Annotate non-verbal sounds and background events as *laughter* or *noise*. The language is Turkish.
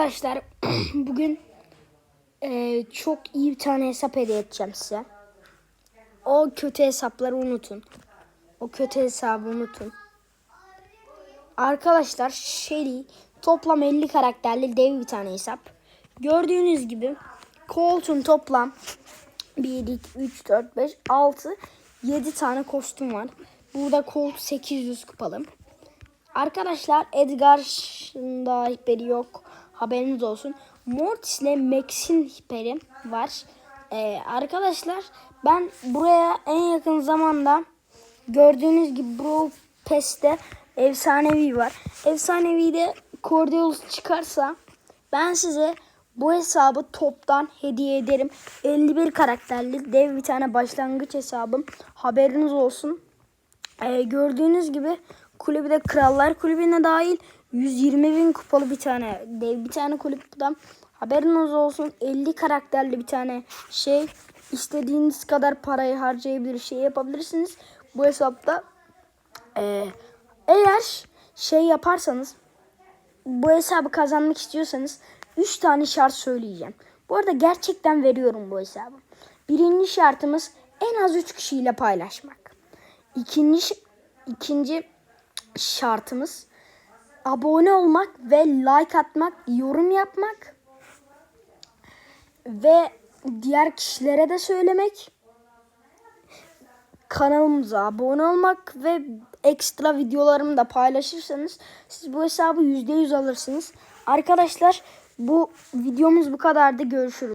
Arkadaşlar *clears throat* bugün eee, çok iyi bir tane hesap hediye edeceğim size. O kötü hesapları unutun. O kötü hesabı unutun. Arkadaşlar Shelly toplam 50 karakterli dev bir tane hesap. Gördüğünüz gibi Colt'un toplam 1, 2, 3, 4, 5, 6, 7 tane kostüm var. Burada Colt 800 kupalı. Arkadaşlar Edgar'ın da hiperi yok. Haberiniz olsun. Mortis ile Max'in hiperi var. Ee, arkadaşlar ben buraya en yakın zamanda gördüğünüz gibi Bro Pass'te efsanevi var. Efsanevi'de Cordeus çıkarsa ben size bu hesabı toptan hediye ederim. 51 karakterli dev bir tane başlangıç hesabım. Haberiniz olsun. Ee, gördüğünüz gibi kulübü de Krallar Kulübü'ne dahil 120 bin kupalı bir tane dev bir tane kulüpten haberiniz olsun 50 karakterli bir tane şey istediğiniz kadar parayı harcayabilir şey yapabilirsiniz bu hesapta Ee, eğer şey yaparsanız bu hesabı kazanmak istiyorsanız 3 tane şart söyleyeceğim. Bu arada gerçekten veriyorum bu hesabı. Birinci şartımız en az 3 kişiyle paylaşmak. İkinci, ikinci şartımız abone olmak ve like atmak, yorum yapmak ve diğer kişilere de söylemek. Kanalımıza abone olmak ve ekstra videolarımı da paylaşırsanız siz bu hesabı %100 alırsınız. Arkadaşlar bu videomuz bu kadardı. Görüşürüz.